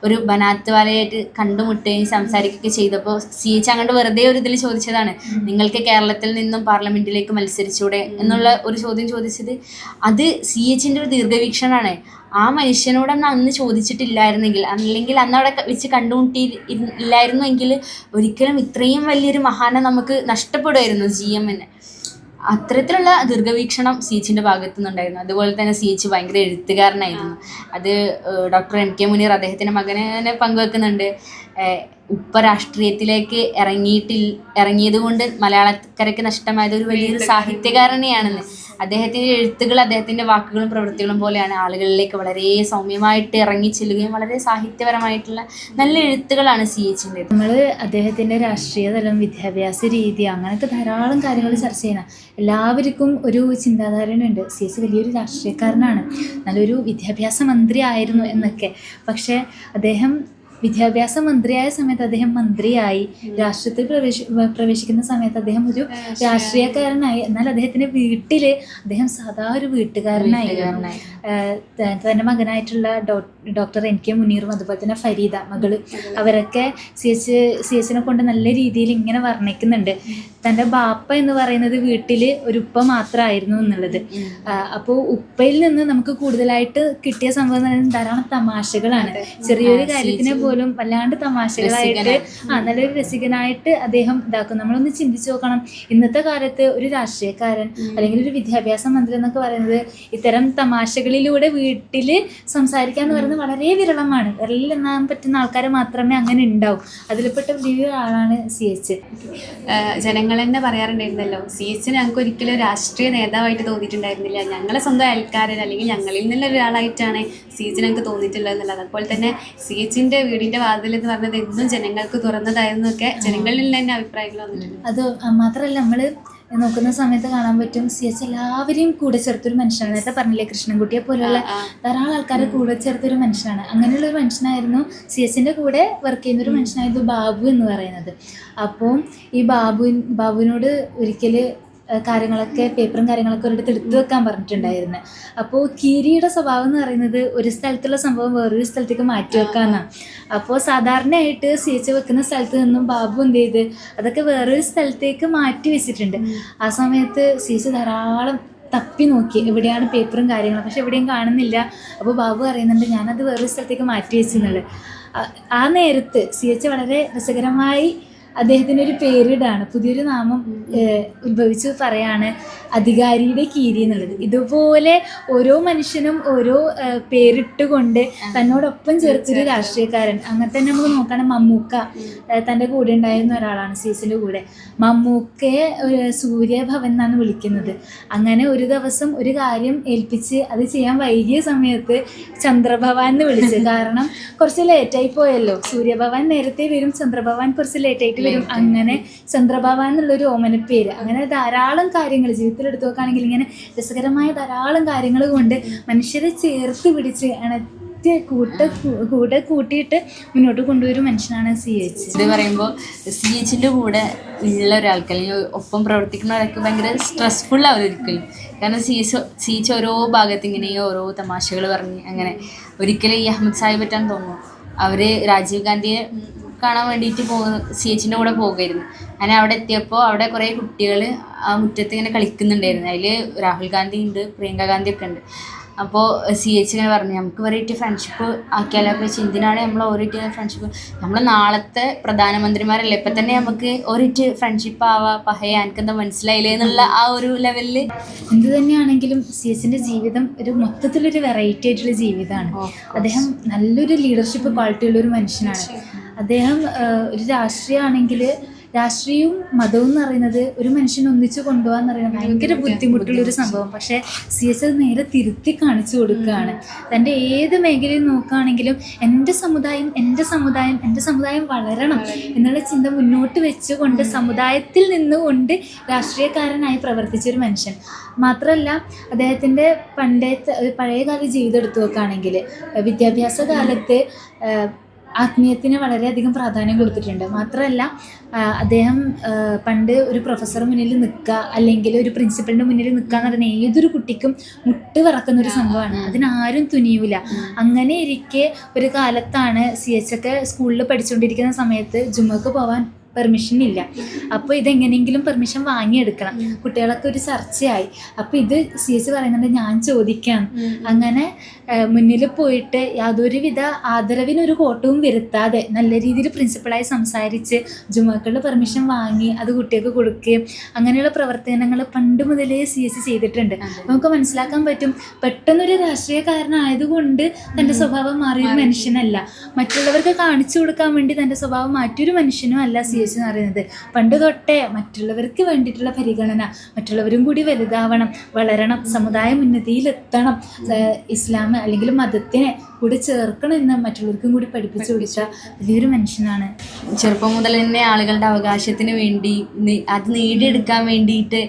ഒരു ബനാത്വാലയായിട്ട് കണ്ടുമുട്ടുകയും സംസാരിക്കുകയൊക്കെ ചെയ്തപ്പോൾ സി എച്ച് അങ്ങോട്ട് വെറുതെ ഒരു ഇതിൽ ചോദിച്ചതാണ് നിങ്ങൾക്ക് കേരളത്തിൽ നിന്നും പാർലമെന്റിലേക്ക് മത്സരിച്ചൂടെ? എന്നുള്ള ഒരു ചോദ്യം ചോദിച്ചത്. അത് സി എച്ചിന്റെ ഒരു ദീർഘവീക്ഷണമാണ്. ആ മനുഷ്യനോടൊന്ന് അന്ന് ചോദിച്ചിട്ടില്ലായിരുന്നെങ്കിൽ അല്ലെങ്കിൽ അന്ന് അവിടെ വെച്ച് കണ്ടുമുട്ടി ഇല്ലായിരുന്നുവെങ്കിൽ ഒരിക്കലും ഇത്രയും വലിയൊരു മഹാനെ നമുക്ക് നഷ്ടപ്പെടുമായിരുന്നു ജി എമ്മിന്. അത്തരത്തിലുള്ള ദീർഘവീക്ഷണം സി എച്ചിന്റെ ഭാഗത്തു നിന്നുണ്ടായിരുന്നു അതുപോലെ തന്നെ സി എച്ച് ഭയങ്കര എഴുത്തുകാരനായിരുന്നു. അത് ഡോക്ടർ എം കെ മുനീർ അദ്ദേഹത്തിന്റെ മകനെ തന്നെ പങ്കുവെക്കുന്നുണ്ട് ഉപ്പ രാഷ്ട്രീയത്തിലേക്ക് ഇറങ്ങിയിട്ടിൽ ഇറങ്ങിയത് കൊണ്ട് മലയാളക്കരയ്ക്ക് നഷ്ടമായത് ഒരു വലിയൊരു സാഹിത്യകാരനെയാണെന്ന്. അദ്ദേഹത്തിന്റെ എഴുത്തുകൾ അദ്ദേഹത്തിന്റെ വാക്കുകളും പ്രവൃത്തികളും പോലെയാണ് ആളുകളിലേക്ക് വളരെ സൗമ്യമായിട്ട് ഇറങ്ങി ചെല്ലുകയും വളരെ സാഹിത്യപരമായിട്ടുള്ള നല്ല എഴുത്തുകളാണ് സി എച്ചിന്റെ നമ്മൾ അദ്ദേഹത്തിന്റെ രാഷ്ട്രീയ തലം വിദ്യാഭ്യാസ രീതി അങ്ങനത്തെ ധാരാളം കാര്യങ്ങൾ ചർച്ച ചെയ്യണം എല്ലാവർക്കും ഒരു ചിന്താധാരണയുണ്ട്. സി എച്ച് വലിയൊരു രാഷ്ട്രീയക്കാരനാണ്. നല്ലൊരു വിദ്യാഭ്യാസ മന്ത്രി ആയിരുന്നു എന്നൊക്കെ. പക്ഷേ അദ്ദേഹം വിദ്യാഭ്യാസ മന്ത്രിയായ സമയത്ത് അദ്ദേഹം മന്ത്രിയായി. രാഷ്ട്രീയത്തിൽ പ്രവേശി പ്രവേശിക്കുന്ന സമയത്ത് അദ്ദേഹം ഒരു രാഷ്ട്രീയക്കാരനായി. എന്നാൽ അദ്ദേഹത്തിന്റെ വീട്ടിൽ അദ്ദേഹം സാധാ ഒരു വീട്ടുകാരനായി. തന്റെ മകനായിട്ടുള്ള ഡോക്ടർ എൻ കെ മുനീറും അതുപോലെ തന്നെ ഫരീദ മകൾ. അവരൊക്കെ സി എച്ച് സി എച്ചിനെ കൊണ്ട് നല്ല രീതിയിൽ ഇങ്ങനെ വർണിക്കുന്നുണ്ട്. തന്റെ ബാപ്പ എന്ന് പറയുന്നത് വീട്ടിൽ ഒരു ഉപ്പ മാത്രമായിരുന്നു എന്നുള്ളത്. അപ്പോൾ ഉപ്പയിൽ നിന്ന് നമുക്ക് കൂടുതലായിട്ട് കിട്ടിയ സംഭവം ധാരാളം തമാശകളാണ്. ചെറിയൊരു കാര്യത്തിനെ പോലും പോലും വല്ലാണ്ട് തമാശകളായിട്ട് ആ നല്ലൊരു രസികനായിട്ട് അദ്ദേഹം ഇതാക്കും. നമ്മളൊന്ന് ചിന്തിച്ചു നോക്കണം. ഇന്നത്തെ കാലത്ത് ഒരു രാഷ്ട്രീയക്കാരൻ അല്ലെങ്കിൽ ഒരു വിദ്യാഭ്യാസ മന്ത്രി എന്നൊക്കെ പറയുന്നത് ഇത്തരം തമാശകളിലൂടെ വീട്ടിൽ സംസാരിക്കുക എന്ന് പറയുന്നത് വളരെ വിരളമാണ്. വിരലിൽ എണ്ണാൻ പറ്റുന്ന ആൾക്കാരെ മാത്രമേ അങ്ങനെ ഉണ്ടാവും അതിൽപ്പെട്ട വലിയ ആളാണ് സി എച്ച്. ജനങ്ങൾ തന്നെ പറയാറുണ്ടായിരുന്നല്ലോ സി എച്ച് ഞങ്ങൾക്ക് ഒരിക്കലും രാഷ്ട്രീയ നേതാവായിട്ട് തോന്നിയിട്ടുണ്ടായിരുന്നില്ല. ഞങ്ങളെ സ്വന്തം അയൽക്കാരൻ അല്ലെങ്കിൽ ഞങ്ങളിൽ നിന്നുള്ള ഒരാളായിട്ടാണ് സി എച്ച് ഞങ്ങൾക്ക് തോന്നിയിട്ടുള്ളത് എന്നുള്ളത്. അതുപോലെ തന്നെ സി എച്ചിന്റെ വീടിന്റെ വാതിൽ എന്ന് പറഞ്ഞത് എന്നും ജനങ്ങൾക്ക് തുറന്നതായിരുന്നൊക്കെ ജനങ്ങളിൽ തന്നെ അഭിപ്രായങ്ങൾ വന്നിട്ടുണ്ട്. അത് മാത്രമല്ല നമ്മൾ നോക്കുന്ന സമയത്ത് കാണാൻ പറ്റും സി എസ് എല്ലാവരെയും കൂടെ ചേർത്തൊരു മനുഷ്യനാണ്. നേരത്തെ പറഞ്ഞില്ലേ കൃഷ്ണൻകുട്ടിയെ പോലെയുള്ള ധാരാളം ആൾക്കാരെ കൂടെ ചേർത്തൊരു മനുഷ്യനാണ്. അങ്ങനെയുള്ള ഒരു മനുഷ്യനായിരുന്നു സി എസിന്റെ കൂടെ വർക്ക് ചെയ്യുന്ന ഒരു മനുഷ്യനായിരുന്നു ബാബു എന്ന് പറയുന്നത്. അപ്പോൾ ഈ ബാബു ബാബുവിനോട് ഒരിക്കൽ കാര്യങ്ങളൊക്കെ പേപ്പറും കാര്യങ്ങളൊക്കെ ഒരിടത്ത് എടുത്തു വെക്കാൻ പറഞ്ഞിട്ടുണ്ടായിരുന്നു. അപ്പോൾ കീരിയുടെ സ്വഭാവം എന്ന് പറയുന്നത് ഒരു സ്ഥലത്തുള്ള സംഭവം വേറൊരു സ്ഥലത്തേക്ക് മാറ്റി വെക്കാന്നാണ് അപ്പോൾ സാധാരണയായിട്ട് സി വെക്കുന്ന സ്ഥലത്ത് നിന്നും ബാബു എന്ത് ചെയ്ത് അതൊക്കെ വേറൊരു സ്ഥലത്തേക്ക് മാറ്റി വെച്ചിട്ടുണ്ട്. ആ സമയത്ത് സി എച്ച് ധാരാളം തപ്പി നോക്കി എവിടെയാണ് പേപ്പറും കാര്യങ്ങളും? പക്ഷെ എവിടെയും കാണുന്നില്ല. അപ്പോൾ ബാബു പറയുന്നുണ്ട് ഞാനത് വേറൊരു സ്ഥലത്തേക്ക് മാറ്റി വെച്ചെന്നുള്ളത്. ആ- ആ നേരത്ത് സി എച്ച് വളരെ രസകരമായി അദ്ദേഹത്തിന് ഒരു പേരിടാണ്. പുതിയൊരു നാമം ഉത്ഭവിച്ചു പറയാണ് അധികാരിയുടെ കീരി എന്നുള്ളത്. ഇതുപോലെ ഓരോ മനുഷ്യനും ഓരോ പേരിട്ടുകൊണ്ട് തന്നോടൊപ്പം ചേർത്തൊരു രാഷ്ട്രീയക്കാരൻ. അങ്ങനെ തന്നെ നമുക്ക് നോക്കുകയാണെങ്കിൽ മമ്മൂക്ക തന്റെ കൂടെ ഉണ്ടായിരുന്ന ഒരാളാണ് സീസിന്റെ കൂടെ. മമ്മൂക്കയെ സൂര്യഭവൻ എന്നാണ് വിളിക്കുന്നത്. അങ്ങനെ ഒരു ദിവസം ഒരു കാര്യം ഏൽപ്പിച്ച് അത് ചെയ്യാൻ വൈകിയ സമയത്ത് ചന്ദ്രഭവാൻ എന്ന് വിളിച്ചു. [LAUGHS] കാരണം കുറച്ച് ലേറ്റായി പോയല്ലോ. സൂര്യഭവാൻ നേരത്തെ വരും ചന്ദ്രഭവാൻ കുറച്ച് ലേറ്റായിട്ട് വരും. അങ്ങനെ ചന്ദ്രഭവാൻ എന്നുള്ളൊരു ഓമന പേര്. അങ്ങനെ ധാരാളം കാര്യങ്ങൾ ജീവിതത്തിൽ എടുത്തു നോക്കുകയാണെങ്കിൽ ഇങ്ങനെ രസകരമായ ധാരാളം കാര്യങ്ങൾ കൊണ്ട് മനുഷ്യരെ ചേർത്ത് പിടിച്ച് അണറ്റ് കൂട്ട കൂടെ കൂട്ടിയിട്ട് മുന്നോട്ട് കൊണ്ടുവരും മനുഷ്യനാണ് സി എച്ച്. ഇത് പറയുമ്പോൾ സി എച്ചിന്റെ കൂടെ ഉള്ള ഒരാൾക്ക് അല്ലെങ്കിൽ ഒപ്പം പ്രവർത്തിക്കുന്ന ഒരാൾക്ക് ഭയങ്കര സ്ട്രെസ്ഫുൾ ആവും കാരണം സി എച്ച് സി എച്ച് ഓരോ ഭാഗത്ത് ഇങ്ങനെ ഓരോ തമാശകൾ പറഞ്ഞ് അങ്ങനെ ഒരിക്കലും ഈ അഹമ്മദ് സാഹിബ് പറ്റാൻ തോന്നുന്നു അവർ രാജീവ് ഗാന്ധിയെ കാണാൻ വേണ്ടിയിട്ട് പോകുന്ന സി എച്ചിന്റെ കൂടെ പോകുമായിരുന്നു അങ്ങനെ അവിടെ എത്തിയപ്പോൾ അവിടെ കുറേ കുട്ടികൾ ആ മുറ്റത്ത് ഇങ്ങനെ കളിക്കുന്നുണ്ടായിരുന്നു. അതിൽ രാഹുൽ ഗാന്ധി ഉണ്ട് പ്രിയങ്ക ഗാന്ധി ഒക്കെ ഉണ്ട്. അപ്പോൾ സി എച്ച് ഇങ്ങനെ പറഞ്ഞു നമുക്ക് വേറെ ഫ്രണ്ട്ഷിപ്പ് ആക്കിയാലോ? അപ്പോൾ എന്തിനാണ് നമ്മൾ ഓരോറ്റ് ഫ്രണ്ട്ഷിപ്പ് നമ്മൾ നാളത്തെ പ്രധാനമന്ത്രിമാരല്ലേ? ഇപ്പം തന്നെ നമുക്ക് ഒരേറ്റ് ഫ്രണ്ട്ഷിപ്പ് ആവാ. പഹയ എനിക്കെന്താ മനസ്സിലായില്ലേ എന്നുള്ള ആ ഒരു ലെവലിൽ എന്ത് തന്നെയാണെങ്കിലും സി എച്ചിന്റെ ജീവിതം ഒരു മൊത്തത്തിലൊരു വെറൈറ്റി ആയിട്ടുള്ള ജീവിതമാണ്. അദ്ദേഹം നല്ലൊരു ലീഡർഷിപ്പ് ക്വാളിറ്റി ഉള്ള ഒരു മനുഷ്യനാണ്. അദ്ദേഹം ഒരു രാഷ്ട്രീയമാണെങ്കിൽ രാഷ്ട്രീയവും മതവും എന്ന് പറയുന്നത് ഒരു മനുഷ്യനെ ഒന്നിച്ചു കൊണ്ടുപോകാന്ന് പറയുന്നത് ഭയങ്കര ബുദ്ധിമുട്ടുള്ള ഒരു സംഭവം. പക്ഷേ സി എസ് അത് നേരെ തിരുത്തി കാണിച്ചു കൊടുക്കുകയാണ് തന്റെ ഏത് മേഖലയിൽ നോക്കുകയാണെങ്കിലും എന്റെ സമുദായം എന്റെ സമുദായം എന്റെ സമുദായം വളരണം എന്നുള്ള ചിന്ത മുന്നോട്ട് വെച്ചുകൊണ്ട് സമുദായത്തിൽ നിന്നുകൊണ്ട് രാഷ്ട്രീയക്കാരനായി പ്രവർത്തിച്ച ഒരു മനുഷ്യൻ. മാത്രമല്ല അദ്ദേഹത്തിന്റെ പണ്ടത്തെ പഴയകാല ജീവിതം എടുത്തു നോക്കുകയാണെങ്കിൽ വിദ്യാഭ്യാസ കാലത്ത് ആത്മീയത്തിന് വളരെയധികം പ്രാധാന്യം കൊടുത്തിട്ടുണ്ട്. മാത്രമല്ല അദ്ദേഹം പണ്ട് ഒരു പ്രൊഫസർ മുന്നിൽ നിൽക്കുക അല്ലെങ്കിൽ ഒരു പ്രിൻസിപ്പലിന്റെ മുന്നിൽ നിൽക്കുക എന്ന് പറയുന്ന ഏതൊരു കുട്ടിക്കും മുട്ട് വിറക്കുന്ന ഒരു സംഭവമാണ്. അതിനാരും തുനിയൂല. അങ്ങനെ ഇരിക്കെ ഒരു കാലത്താണ് സി എച്ച് ഒക്കെ സ്കൂളിൽ പഠിച്ചുകൊണ്ടിരിക്കുന്ന സമയത്ത് ജുമ്മക്ക് പോവാൻ പെർമിഷൻ ഇല്ല. അപ്പോൾ ഇതെങ്ങനെയെങ്കിലും പെർമിഷൻ വാങ്ങിയെടുക്കണം. കുട്ടികളൊക്കെ ഒരു ചർച്ചയായി. അപ്പോൾ ഇത് സി എസ് പറയുന്നുണ്ട് ഞാൻ ചോദിക്കാം അങ്ങനെ മുന്നിൽ പോയിട്ട് യാതൊരുവിധ ആദരവിനൊരു കോട്ടവും വരുത്താതെ നല്ല രീതിയിൽ പ്രിൻസിപ്പളായി സംസാരിച്ച് ജുമാക്കളുടെ പെർമിഷൻ വാങ്ങി അത് കുട്ടികൾക്ക് കൊടുക്കുകയും അങ്ങനെയുള്ള പ്രവർത്തനങ്ങൾ പണ്ട് മുതലേ സി എസ് ചെയ്തിട്ടുണ്ട്. നമുക്ക് മനസ്സിലാക്കാൻ പറ്റും പെട്ടെന്നൊരു രാഷ്ട്രീയക്കാരനായതുകൊണ്ട് തന്റെ സ്വഭാവം മാറിയൊരു മനുഷ്യനല്ല. മറ്റുള്ളവർക്ക് കാണിച്ചു കൊടുക്കാൻ വേണ്ടി തന്റെ സ്വഭാവം മാറ്റിയൊരു മനുഷ്യനും അല്ല സി എസ് എന്ന് പറയുന്നത് പണ്ട് തൊട്ടേ മറ്റുള്ളവർക്ക് വേണ്ടിയിട്ടുള്ള പരിഗണന മറ്റുള്ളവരും കൂടി വലുതാവണം വളരണം സമുദായ ഉന്നതിയിലെത്തണം ഇസ്ലാം അല്ലെങ്കിൽ മതത്തിനെ കൂടി ചേർക്കണം എന്ന് മറ്റുള്ളവർക്കും കൂടി പഠിപ്പിച്ചു കൊടുത്ത വലിയൊരു മനുഷ്യനാണ്. ചെറുപ്പം മുതൽ തന്നെ ആളുകളുടെ അവകാശത്തിന് വേണ്ടി അത് നേടിയെടുക്കാൻ വേണ്ടിയിട്ട്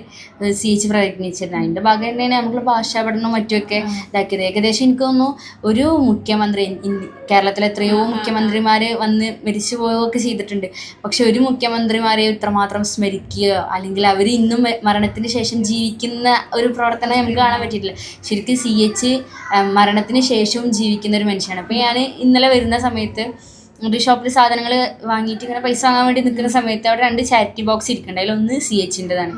സി എച്ച് പ്രയത്നിച്ചിരുന്നു അതിന്റെ ഭാഗം തന്നെയാണ് നമ്മൾ ഭാഷാ പഠനവും മറ്റുമൊക്കെ ഇതാക്കിയത്. ഏകദേശം എനിക്ക് തോന്നുന്നു ഒരു മുഖ്യമന്ത്രി കേരളത്തിലെ എത്രയോ മുഖ്യമന്ത്രിമാർ വന്ന് മരിച്ചു പോവുകയൊക്കെ ചെയ്തിട്ടുണ്ട്. പക്ഷെ ഒരു മുഖ്യമന്ത്രിമാരെ ഇത്രമാത്രം സ്മരിക്കുക അല്ലെങ്കിൽ അവർ ഇന്നും മരണത്തിന് ശേഷം ജീവിക്കുന്ന ഒരു പ്രവർത്തനം നമുക്ക് കാണാൻ പറ്റിയിട്ടില്ല. ശരിക്കും സി എച്ച് മരണത്തിന് ശേഷവും ജീവിക്കുന്ന ഒരു മനുഷ്യനാണ്. അപ്പോൾ ഞാൻ ഇന്നലെ വരുന്ന സമയത്ത് ഒരു ഷോപ്പിൽ സാധനങ്ങൾ വാങ്ങിയിട്ട് ഇങ്ങനെ പൈസ വാങ്ങാൻ വേണ്ടി നിൽക്കുന്ന സമയത്ത് അവിടെ രണ്ട് ചാരിറ്റി ബോക്സ് ഇരിക്കുന്നുണ്ട്. അതിലൊന്ന് സി എച്ചിന്റെതാണ്.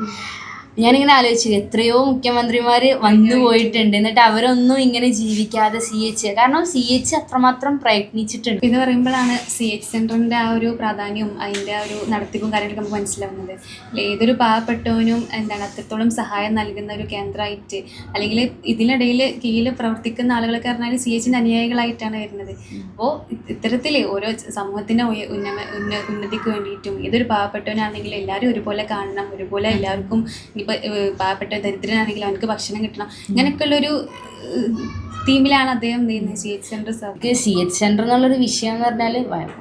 ഞാനിങ്ങനെ ആലോചിച്ചു എത്രയോ മുഖ്യമന്ത്രിമാർ വന്നു പോയിട്ടുണ്ട്. എന്നിട്ട് അവരൊന്നും ഇങ്ങനെ ജീവിക്കാതെ സി എച്ച് കാരണം സി എച്ച് അത്രമാത്രം പ്രയത്നിച്ചിട്ടുണ്ട്. എന്ന് പറയുമ്പോഴാണ് സി എച്ച് സെന്ററിന്റെ ആ ഒരു പ്രാധാന്യവും അതിന്റെ ആ ഒരു നടത്തിപ്പും കാര്യങ്ങളൊക്കെ നമുക്ക് മനസ്സിലാവുന്നത്. ഏതൊരു പാവപ്പെട്ടവനും എന്താണ് അത്രത്തോളം സഹായം നൽകുന്ന ഒരു കേന്ദ്രമായിട്ട് അല്ലെങ്കിൽ ഇതിനിടയിൽ കീഴിൽ പ്രവർത്തിക്കുന്ന ആളുകളൊക്കെ പറഞ്ഞാൽ സി എച്ചിന്റെ അനുയായികളായിട്ടാണ് വരുന്നത്. അപ്പോൾ ഇത്തരത്തിൽ ഓരോ സമൂഹത്തിന്റെ ഉന്നമ ഉന്നതിക്ക് വേണ്ടിയിട്ടും ഏതൊരു പാവപ്പെട്ടവനാണെങ്കിൽ എല്ലാവരും ഒരുപോലെ കാണണം ഒരുപോലെ എല്ലാവർക്കും പാവപ്പെട്ട ദരിദ്രനാണെങ്കിൽ അവനക്ക് ഭക്ഷണം കിട്ടണം. ഇങ്ങനെയൊക്കെയുള്ളൊരു തീമിലാണ് അദ്ദേഹം സി എച്ച് സെന്റർ സാർ നമുക്ക് സി എച്ച് സെന്റർ എന്നുള്ളൊരു വിഷയം എന്ന് പറഞ്ഞാൽ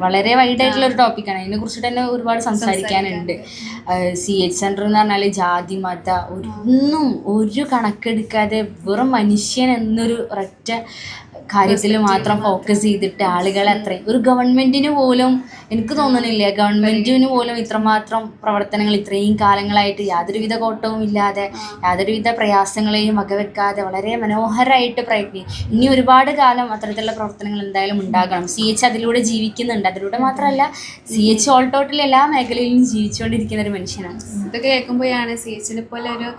വളരെ വൈഡ് ആയിട്ടുള്ള ഒരു ടോപ്പിക്കാണ് അതിനെ കുറിച്ചിട്ട് തന്നെ ഒരുപാട് സംസാരിക്കാനുണ്ട്. സി എച്ച് സെന്റർ എന്ന് പറഞ്ഞാൽ ജാതി മത ഒന്നും ഒരു കണക്കെടുക്കാതെ വെറും മനുഷ്യൻ എന്നൊരു ഒരൊറ്റ കാര്യത്തിൽ മാത്രം ഫോക്കസ് ചെയ്തിട്ട് ആളുകളെ അത്രയും ഒരു ഗവൺമെന്റിന് പോലും എനിക്ക് തോന്നുന്നില്ല. ഗവൺമെന്റിന് പോലും ഇത്രമാത്രം പ്രവർത്തനങ്ങൾ ഇത്രയും കാലങ്ങളായിട്ട് യാതൊരുവിധ കോട്ടവും ഇല്ലാതെ യാതൊരുവിധ പ്രയാസങ്ങളെയും വകവെക്കാതെ വളരെ മനോഹരമായിട്ട് പ്രയത്നി ഇനി ഒരുപാട് കാലം അത്തരത്തിലുള്ള പ്രവർത്തനങ്ങൾ എന്തായാലും ഉണ്ടാകണം. സി എച്ച് അതിലൂടെ ജീവിക്കുന്നുണ്ട്. അതിലൂടെ മാത്രമല്ല സി എച്ച് ഓൾ ടോട്ടൽ എല്ലാ മേഖലയിലും ജീവിച്ചുകൊണ്ടിരിക്കുന്ന ഒരു മനുഷ്യനാണ്. ഇതൊക്കെ കേൾക്കുമ്പോഴാണ് സി എച്ചിനെ പോലെ ഒരു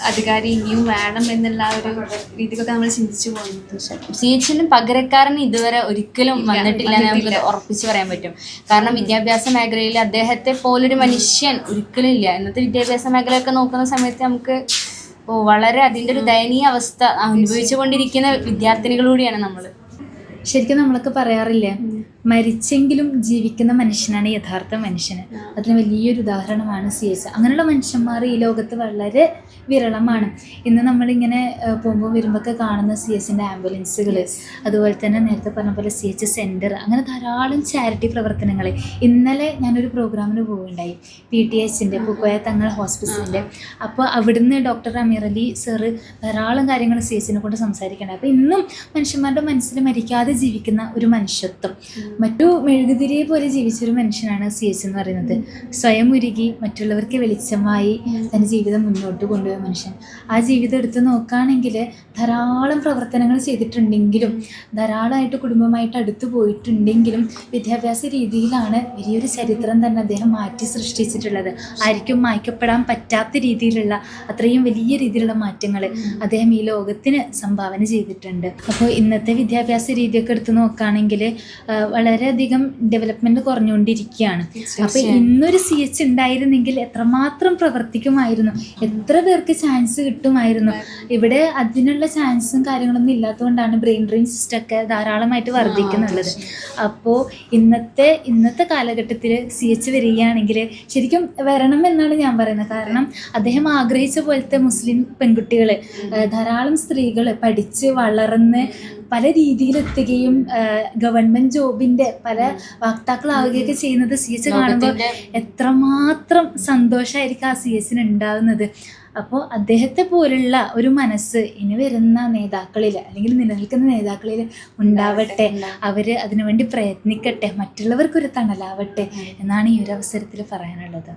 അധികാരി ഇനിയും വേണം എന്നുള്ള ഒരു രീതിക്കൊക്കെ നമ്മൾ ചിന്തിച്ചു പോകുന്നു സി എച്ചിന് പകരക്കാരൻ ഇതുവരെ ഒരിക്കലും വന്നിട്ടില്ല എന്ന് നമുക്ക് ഉറപ്പിച്ച് പറയാൻ പറ്റും. കാരണം വിദ്യാഭ്യാസ മേഖലയിൽ അദ്ദേഹത്തെ പോലൊരു മനുഷ്യൻ ഒരിക്കലും ഇല്ല. ഇന്നത്തെ വിദ്യാഭ്യാസ മേഖലയൊക്കെ നോക്കുന്ന സമയത്ത് നമുക്ക് ഓ വളരെ അതിന്റെ ഒരു ദയനീയ അവസ്ഥ അനുഭവിച്ചുകൊണ്ടിരിക്കുന്ന വിദ്യാർത്ഥിനികളൂടെയാണ് നമ്മൾ ശരിക്കും നമ്മളൊക്കെ പറയാറില്ലേ? മരിച്ചെങ്കിലും ജീവിക്കുന്ന മനുഷ്യനാണ് യഥാർത്ഥ മനുഷ്യന്. അതിന് വലിയൊരു ഉദാഹരണമാണ് സി എസ്. അങ്ങനെയുള്ള മനുഷ്യന്മാർ ഈ ലോകത്ത് വളരെ വിരളമാണ്. ഇന്ന് നമ്മളിങ്ങനെ പോകുമ്പോൾ വരുമ്പോഴൊക്കെ കാണുന്ന സി എസിന്റെ ആംബുലൻസുകൾ അതുപോലെ തന്നെ നേരത്തെ പറഞ്ഞ പോലെ സി എച്ച് സെന്റർ അങ്ങനെ ധാരാളം ചാരിറ്റി പ്രവർത്തനങ്ങൾ ഇന്നലെ ഞാനൊരു പ്രോഗ്രാമിന് പോവുകയുണ്ടായി പി ടി എച്ചിന്റെ പൂക്കോയ തങ്ങൾ ഹോസ്പിറ്റലിന്റെ അപ്പോൾ അവിടുന്ന് ഡോക്ടർ അമീർ അലി സാറ് ധാരാളം കാര്യങ്ങൾ സി എസിനെ കൊണ്ട് സംസാരിക്കേണ്ടത് അപ്പോൾ ഇന്നും മനുഷ്യന്മാരുടെ മനസ്സിൽ മരിക്കാതെ ജീവിക്കുന്ന ഒരു മനുഷ്യത്വം. മറ്റു മെഴുകുതിരിയെ പോലെ ജീവിച്ചൊരു മനുഷ്യനാണ് സി എസ് എന്ന് പറയുന്നത്. സ്വയം ഉരുകി മറ്റുള്ളവർക്ക് വെളിച്ചമായി തന്റെ ജീവിതം മുന്നോട്ട് കൊണ്ടുപോയ മനുഷ്യൻ. ആ ജീവിതം എടുത്തു നോക്കുകയാണെങ്കിൽ ധാരാളം പ്രവർത്തനങ്ങൾ ചെയ്തിട്ടുണ്ടെങ്കിലും ധാരാളമായിട്ട് കുടുംബമായിട്ട് അടുത്തു പോയിട്ടുണ്ടെങ്കിലും വിദ്യാഭ്യാസ രീതിയിലാണ് വലിയൊരു ചരിത്രം തന്നെ അദ്ദേഹം മാറ്റി സൃഷ്ടിച്ചിട്ടുള്ളത്. ആർക്കും മായ്ക്കപ്പെടാൻ പറ്റാത്ത രീതിയിലുള്ള അത്രയും വലിയ രീതിയിലുള്ള മാറ്റങ്ങൾ അദ്ദേഹം ഈ ലോകത്തിന് സംഭാവന ചെയ്തിട്ടുണ്ട്. അപ്പോൾ ഇന്നത്തെ വിദ്യാഭ്യാസ രീതിയൊക്കെ എടുത്തു നോക്കുകയാണെങ്കിൽ വളരെയധികം ഡെവലപ്മെന്റ് കുറഞ്ഞുകൊണ്ടിരിക്കുകയാണ്. അപ്പൊ ഇന്നൊരു സി എച്ച് ഉണ്ടായിരുന്നെങ്കിൽ എത്രമാത്രം പ്രവർത്തിക്കുമായിരുന്നു? എത്ര പേർക്ക് ചാൻസ് കിട്ടുമായിരുന്നു? ഇവിടെ അതിനുള്ള ചാൻസും കാര്യങ്ങളൊന്നും ഇല്ലാത്തതുകൊണ്ടാണ് ബ്രെയിൻ ഡ്രെയിൻ സിസ്റ്റം ഒക്കെ ധാരാളമായിട്ട് വർദ്ധിക്കുന്നുള്ളത് അപ്പോൾ ഇന്നത്തെ ഇന്നത്തെ കാലഘട്ടത്തിൽ സി എച്ച് വരികയാണെങ്കിൽ ശരിക്കും വരണം എന്നാണ് ഞാൻ പറയുന്നത്. കാരണം അദ്ദേഹം ആഗ്രഹിച്ച പോലത്തെ മുസ്ലിം പെൺകുട്ടികൾ ധാരാളം സ്ത്രീകൾ പഠിച്ച് വളർന്ന് പല രീതിയിലെത്തുകയും ഗവൺമെന്റ് ജോബിന്റെ പല വാക്താക്കളാവുകയൊക്കെ ചെയ്യുന്നത് സി എച്ച് കാണുമ്പോൾ എത്രമാത്രം സന്തോഷമായിരിക്കും ആ സി എച്ചിന് ഉണ്ടാകുന്നത് അപ്പോൾ അദ്ദേഹത്തെ പോലുള്ള ഒരു മനസ്സ് ഇനി വരുന്ന നേതാക്കളിൽ അല്ലെങ്കിൽ നിലനിൽക്കുന്ന നേതാക്കളിൽ ഉണ്ടാവട്ടെ. അവർ അതിനുവേണ്ടി പ്രയത്നിക്കട്ടെ. മറ്റുള്ളവർക്കൊരു തണലാവട്ടെ എന്നാണ് ഈ ഒരു അവസരത്തിൽ പറയാനുള്ളത്.